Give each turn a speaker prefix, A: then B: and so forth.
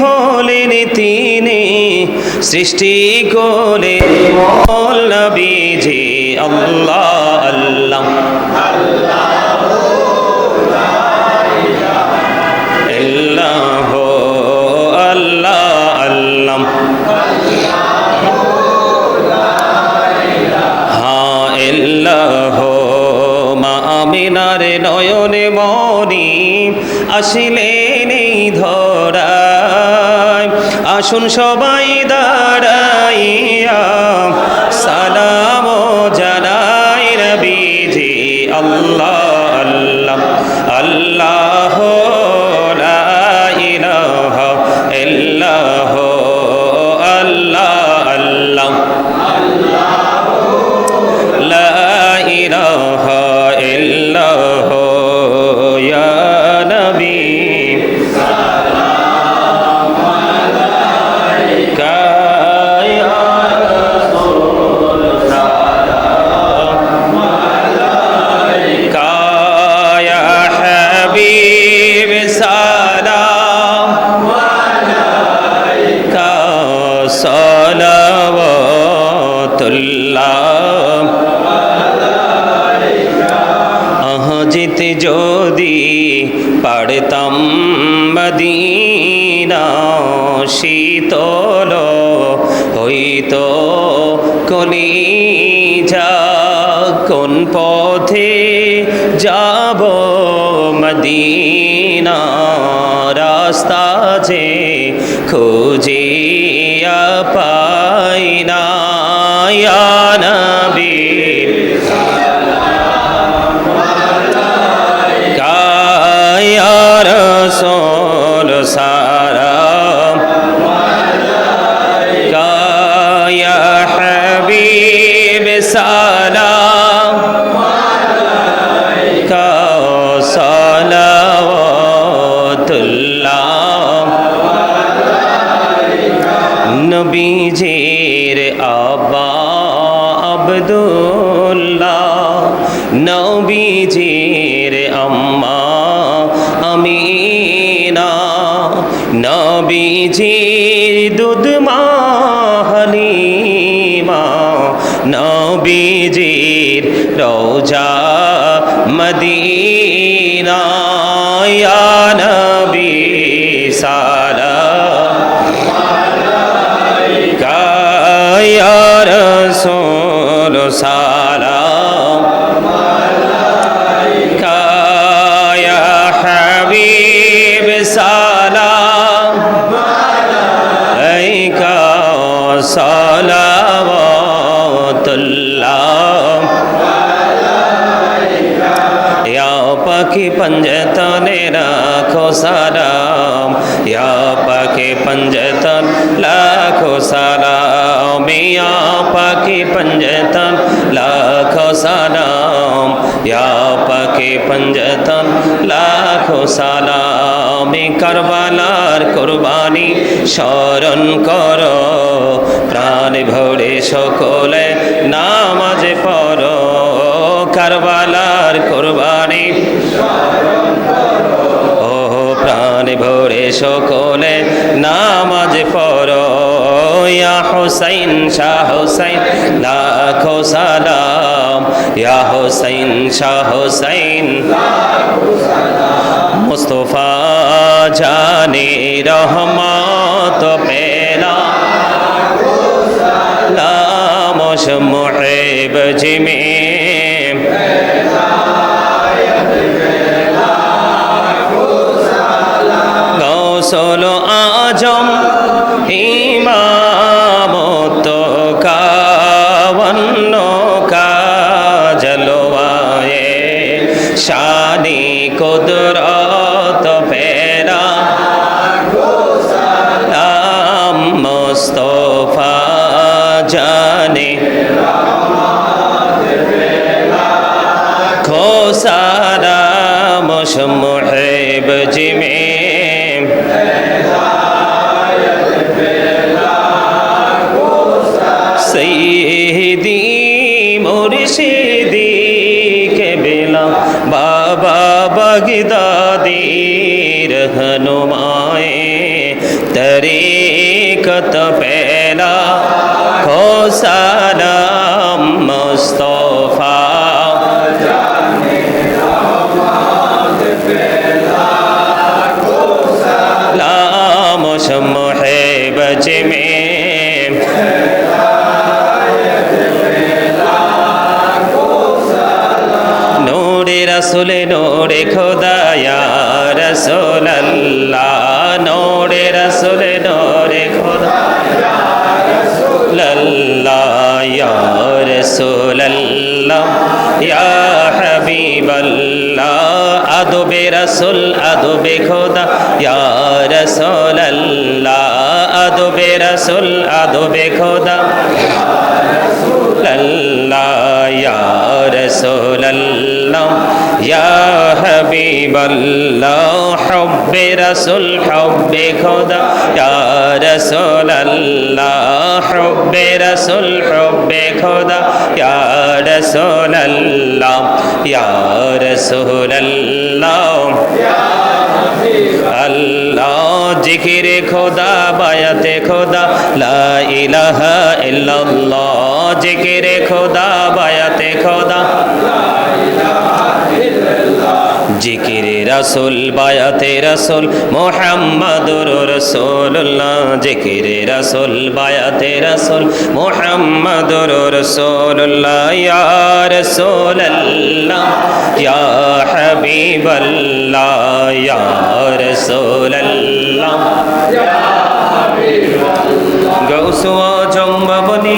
A: হলেন তিনি সৃষ্টি করে মোল নবীজি আল্লাহ আল্লাহ। নয়নে মনি ধরায় আসুন সবাই দাঁড়াইয়া যদি পারতাম মদিনা শীতল হইতো কলিজা কোন পথে যাব মদিনা রাস্তা যে খুঁজিয়া পাই নবীজির দুধমা হালিমা নবীজির রোজা মদিনা নবী সারা কায়ার সোল সা পাখি পঞ্জতনে রাখো সারাম ইয়া পাখি পঞ্জতন, লাখো সারাম ইয়া পাখি পঞ্জতন, লাখো সারাম ইয়া পাখি পঞ্জতন, লাখো সারাম করবালার কুরবানি স্মরণ কর। প্রাণ ভরে সকলে নামাজ পর কারবালার কুরবানি সকলে নামাজ পড়ো হুসাইন, শাহ হুসাইন, লাখো সালাম। ইয়া হুসাইন, শাহ হুসাইন, মুস্তফা জানে রহমত পেলা। লামশ মুহিব জিমে গৌসল আজম ইমামত কাবন্ন কাজলওয়ায়ে শানি কুদরত ফেরা মুস্তফা জানে। খোসারা মশ মুর্শিদি কেবেলা বাবা বাগদাদির হনুমায়ে। তরিকত পেলা খোসা রসুল নোরে খোদায়া রসুল আল্লাহ নোরে রসুল নোরে খোদায়া রসুল আল্লাহ ইয়া রসুল আল্লাহ ইয়া হাবিব আল্লাহ আদবে রসুল, আদবে খোদা, ইয়া রসুল আল্লাহ রসুল, আদবে খোদা, ইয়া রসুল ইয়া হাবিবাল্লাহ, হব্বে রাসূল, হব্বে খোদা। ইয়া রাসূল আল্লাহ হব্বে রাসূল, হব্বে খোদা। ইয়া রাসূল আল্লাহ ইয়া রাসূল আল্লাহ আল্লাহ, জিকিরে খোদা, বায়াতে খোদা। লা ইলাহা ইল্লাল্লাহ, জিকিরে খোদা, বায়াতে খোদা। জিকিরে রাসুল, বায়াতে রাসুল, মোহাম্মদুর রসুল্লাহ জিকিরে রাসুল, বায়াতে রাসুল, মোহাম্মদুর রসুল্লাহ ইয়া রসুল্লাহ ইয়া হাবিবাল্লাহ, ইয়া গৌসুয়া জম্বাবনী